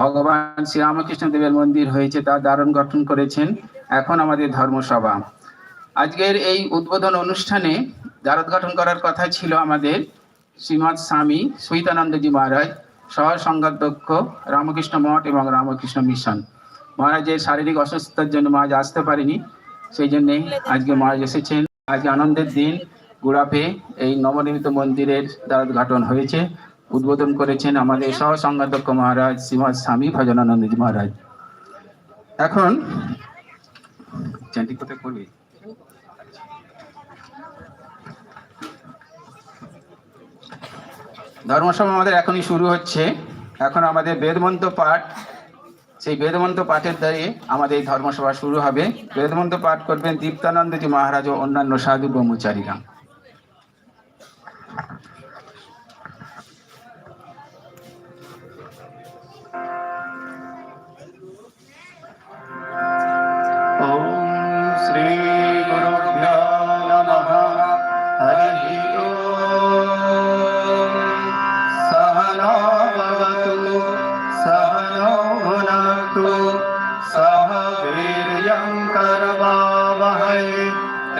ভগবান শ্রীরামকৃষ্ণ দেবের মন্দির হয়েছে, তা দারুণ গঠন করেছেন এখন আমাদের ধর্মসভা। আজকের এই উদ্বোধন অনুষ্ঠানে দ্বারোদ্ঘাটন করার কথা ছিল আমাদের শ্রীমৎ স্বামী সহিতানন্দজি মহারাজ সহ সংঘাধ্যক্ষ রামকৃষ্ণ মঠ এবং রামকৃষ্ণ মিশন। মহারাজের শারীরিক অসুস্থতার জন্য মহারাজ আসতে পারেনি, সেই জন্যে আজকে মহারাজ এসেছেন। আজকে আনন্দের দিন, গুড়াপে এই নবনির্মিত মন্দিরের দ্বারোদ্ঘাটন হয়েছে। উদ্বোধন করেছেন আমাদের সহ সংঘাধ্যক্ষ মহারাজ শ্রীমৎ স্বামী ভজনানন্দজি মহারাজ। এখন চ্যান্টি কোথায় ধর্মসভা আমাদের এখনই শুরু হচ্ছে। এখন আমাদের বেদমন্ত্র পাঠ, সেই বেদমন্ত্র পাঠের দ্বারে আমাদের এই ধর্মসভা শুরু হবে। বেদমন্ত্র পাঠ করবেন দীপ্তানন্দজি মহারাজ ও অন্যান্য সাধু ব্রহ্মচারীরা।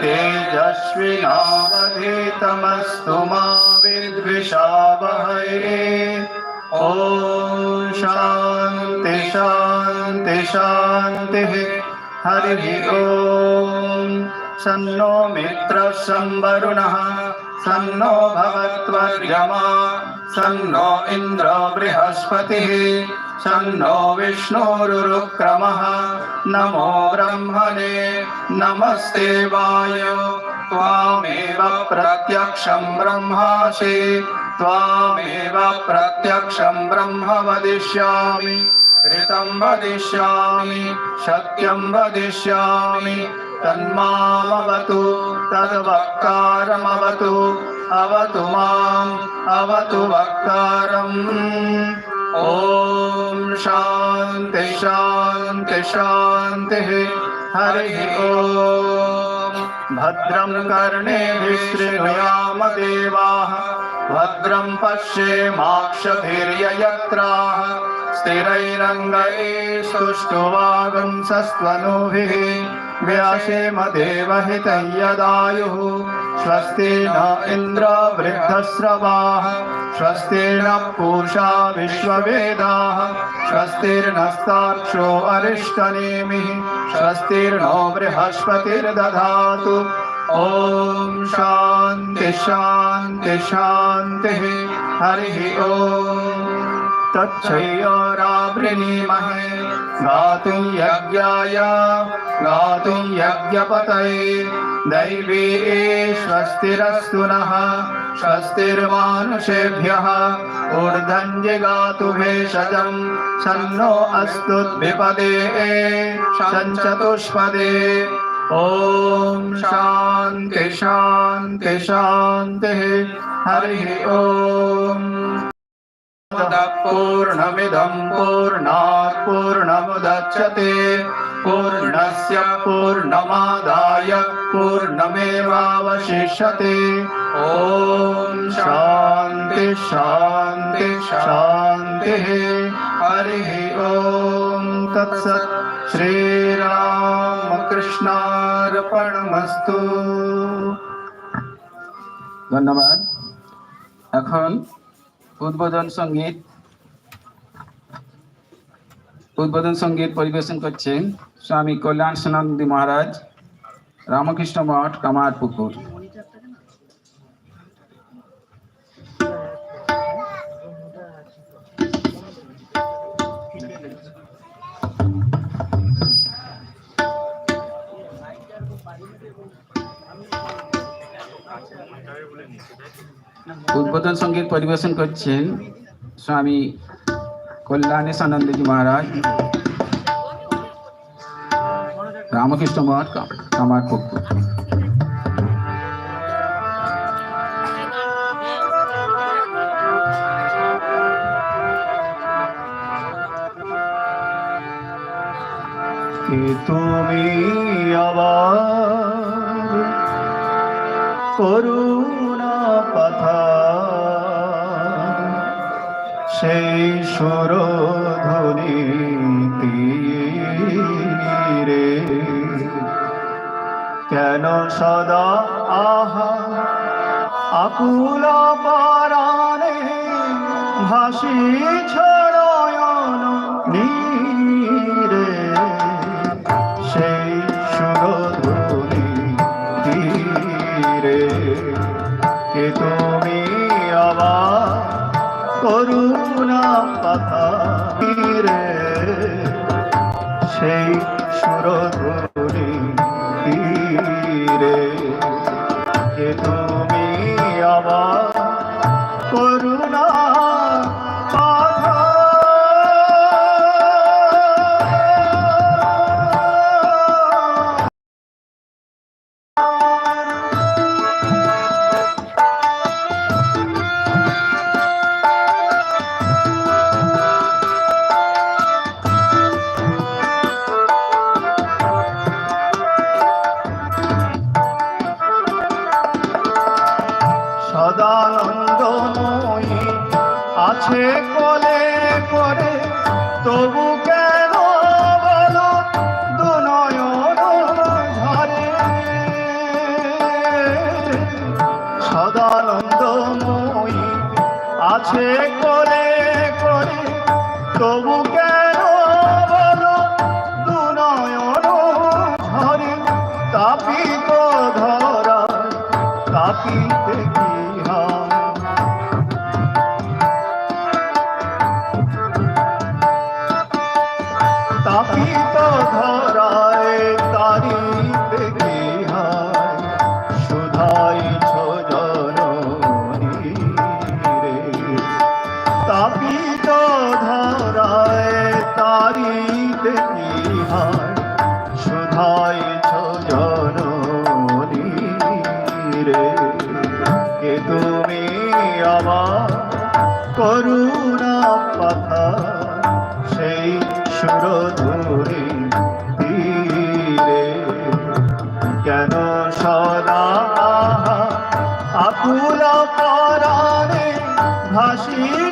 तेजस्विनावधीतमस्तु मा विद्विषावहै ॐ शान्ति शान्ति, शान्तिः। हरिः ॐ सन्नो मित्रः, संवरुणः। सन्नो भवत्वर्यमा। सन्नो इन्द्रो बृहस्पतिः। सन्नो विष्णुरुरुक्रमः। नमो ब्रह्मणे नमस्ते वायो। त्वामेव प्रत्यक्षं ब्रह्मासि। त्वामेव प्रत्यक्षं ब्रह्म वदिष्यामि। ऋतं वदिष्यामि सत्यं वदिष्यामि। तन्मामवतु तद्वक्कारमवतु। अवतु माम् अवतु वक्कारम् ॐ शान्ति शान्ति शान्तिः हरिः ॐ भद्रं कर्णेभिः शृणुयाम देवाः। भद्रं पश्येमाक्षभिर्ययत्राः स्थिरैरङ्गैः सुष्ठुवागुंसस्त्वनुभिः व्यासेम देवहितं यदायुः स्वस्ति न इन्द्र वृद्धस्रवाः स्वस्ति न पूषा विश्ववेदाः, स्वस्तिर्नस्ताक्षो अरिष्टनेमिः, स्वस्तिर्नो बृहस्पतिर्दधातु। ॐ शान्ति शान्ति, शान्तिः। हरिः ॐ तच्छयोरावृणीमहे गातुं यज्ञाय गातुं यज्ञपतये, दैवी स्वस्तिरस्तु नः स्वस्तिर्मानुषेभ्यः ऊर्ध्वञ्जिगातु भेषजं सन्नो अस्तु द्विपदे सञ्चतुष्पदे ॐ शान्ति शान्ति, शान्तिः। हरिः ॐ पूर्णमिदं पूर्णात् पूर्णमुदच्यते पूर्णस्य पूर्णमादाय पूर्णमेवावशिष्यते ॐ शान्ति शान्ति शान्तिः हरिः ॐ तत्सत् শ্রীরামকৃষ্ণার্পণমস্তু ধন্যবাদ এখন উদ্বোধন সংগীত উদ্বোধন সংগীত পরিবেশন করছেন স্বামী কল্যাণ সনন্দী মহারাজ রামকৃষ্ণ মঠ কামারপুকুর। উদ্বোধন সংগীত পরিবেশন করছেন স্বামী কল্যাণেশানন্দজি মহারাজ রামকৃষ্ণ মঠ কা- কামারপুকুর তুমি আবার করুণা কথা। সেই সুরধ্বনি রে কেন সদা আহা আকুল পারানে ভাসি ছড়ায়ন নী সদানন্দময়ী। আছে কোলে করে তবু কেন বলো দুনয়ন ঝরে সদানন্দময়ী, আছে কোলে করে তবু কেন বলো দুনয়ন ঝরে তাপিত ধরা তাপিতে তারি দেখি হয় সুধাই রে। কে তুমি আমার করুণা পাথা সেই সুরধুরি তীরে কেন সদা আকুল পরাণে ভাসি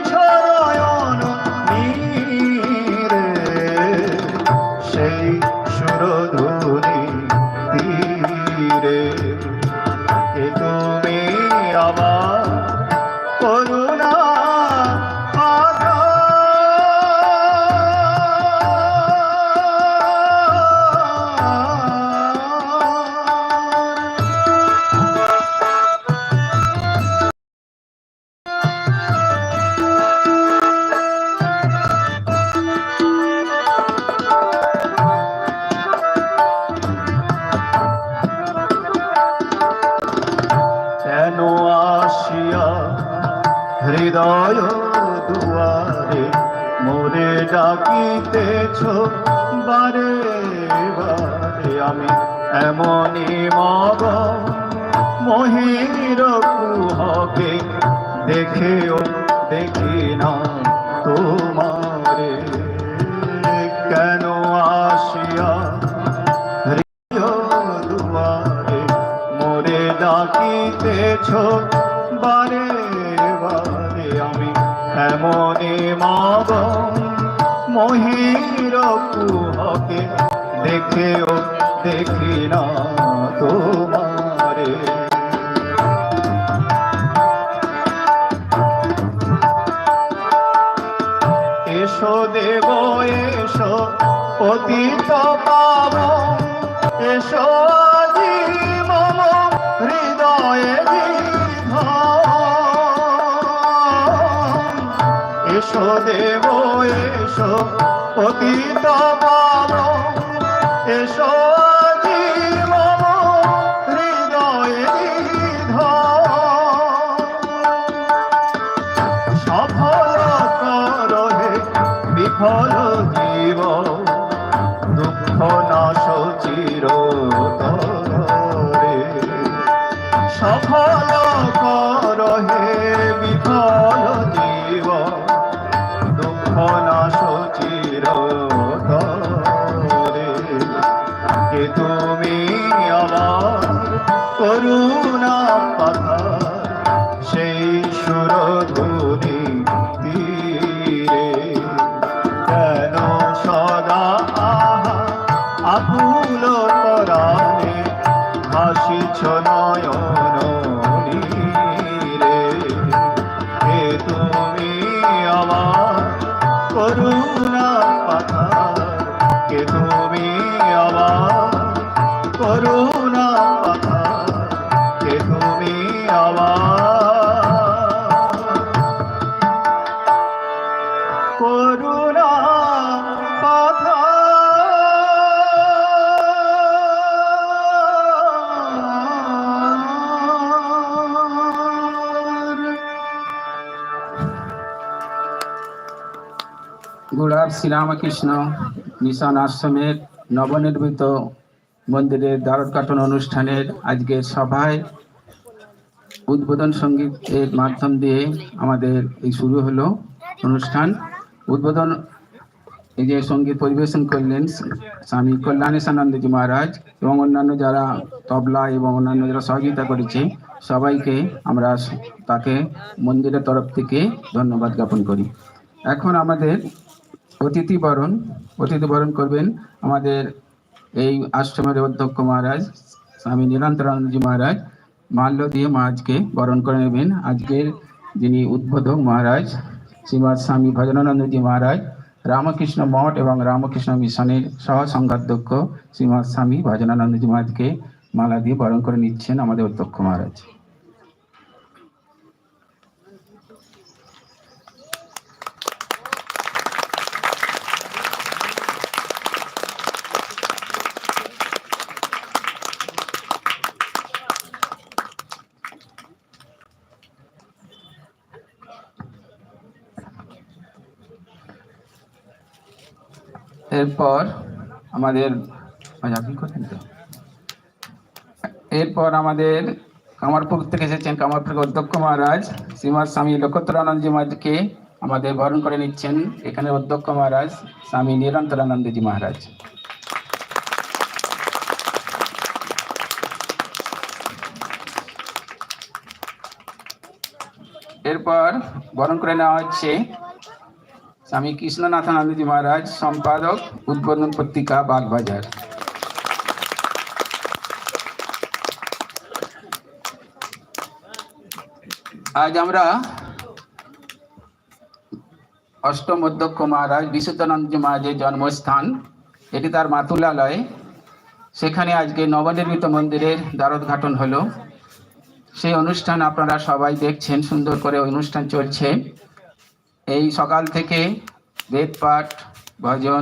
আমি এমনই মগ, মহির কুহকে দেখেও দেখি না তোমারে। কেন আসিয়া মোরে ডাকিতেছ? বারে বারে আমি এমনে মাগ, মহির কুহকে দেখেও দেখি না তোমারে। এসো দেব, এসো পতিত পাব। এসো আজি হৃদয়ে এসো দেব, এসো পতিত পাব। এসো আসিছ নয়নীরে হে তুমি আমার করুণা পাথা কে তুমি আমার গুড়ার শ্রীরামকৃষ্ণ মিশন আশ্রমের নবনির্মিত মন্দিরের দ্বারোদ্ঘাটন অনুষ্ঠানের আজকের সভায় উদ্বোধন সঙ্গীতের মাধ্যম দিয়ে আমাদের এই শুরু হলো অনুষ্ঠান। উদ্বোধন এই যে সংগীত পরিবেশন করলেন স্বামী কল্যাণেশানন্দজি মহারাজ এবং অন্যান্য যারা তবলা এবং অন্যান্য যারা সহযোগিতা করেছে, সবাইকে আমরা তাকে মন্দিরের তরফ থেকে ধন্যবাদ জ্ঞাপন করি। এখন আমাদের অতিথি বরণ অতিথি বরণ করবেন আমাদের এই আশ্রমের অধ্যক্ষ মহারাজ, স্বামী নিরন্তরানন্দজি মহারাজ। মাল্য দিয়ে মহারাজকে বরণ করে নেবেন। আজকের যিনি উদ্বোধক মহারাজ, শ্রীমৎ স্বামী ভজনানন্দজি মহারাজ, রামকৃষ্ণ মঠ এবং রামকৃষ্ণ মিশনের সহ সংঘাধ্যক্ষ শ্রীমৎ স্বামী ভজনানন্দজি মহারাজকে মালা দিয়ে বরণ করে নিচ্ছেন আমাদের অধ্যক্ষ মহারাজ। এরপর আমাদের? এরপর আমাদের কামারপুর থেকে এসেছেন কামারপুর অধ্যক্ষ মহারাজ শ্রীমৎ স্বামী লক্ষোত্তরানন্দজি মহারাজকে আমাদের বরণ করে নিচ্ছেন এখানে অধ্যক্ষ মহারাজ স্বামী নিরন্তরানন্দজি মহারাজ এরপর বরণ করে নেওয়া হচ্ছে স্বামী কৃষ্ণনাথানন্দজি মহারাজ, সম্পাদক, উদ্বোধন পত্রিকা, বাগবাজার। আজ আমরা অষ্টম অধ্যক্ষ মহারাজ বিশুদ্ধানন্দজি মহারাজের জন্মস্থান, এটি তার মাতুলালয়। সেখানে আজকে নবনির্মিত মন্দিরের দ্বারোদ্ঘাটন হলো। সেই অনুষ্ঠান আপনারা সবাই দেখছেন, সুন্দর করে অনুষ্ঠান চলছে। এই সকাল থেকে বেদ পাঠ, ভজন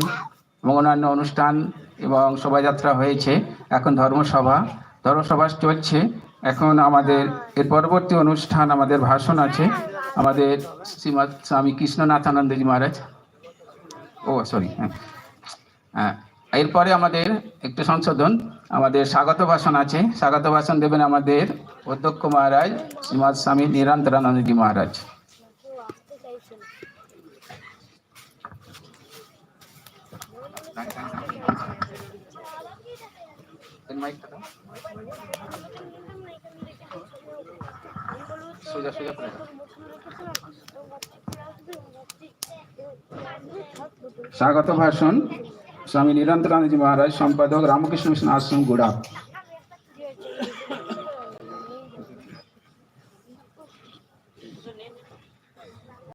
এবং অন্যান্য অনুষ্ঠান এবং শোভাযাত্রা হয়েছে। এখন ধর্মসভা। ধর্মসভা চলছে। এখন আমাদের এর পরবর্তী অনুষ্ঠান আমাদের ভাষণ আছে। আমাদের শ্রীমৎ স্বামী কৃষ্ণনাথানন্দজি মহারাজ। ও সরি হ্যাঁ। হ্যাঁ এরপরে আমাদের একটু সংশোধন। আমাদের স্বাগত ভাষণ আছে। স্বাগত ভাষণ দেবেন আমাদের অধ্যক্ষ মহারাজ শ্রীমৎ স্বামী নিরন্তরানন্দজি মহারাজ। স্বাগত ভাষণ স্বামী নিরন্তরানন্দজি মহারাজ সম্পাদক রামকৃষ্ণ মিশন আশ্রম গোড়া।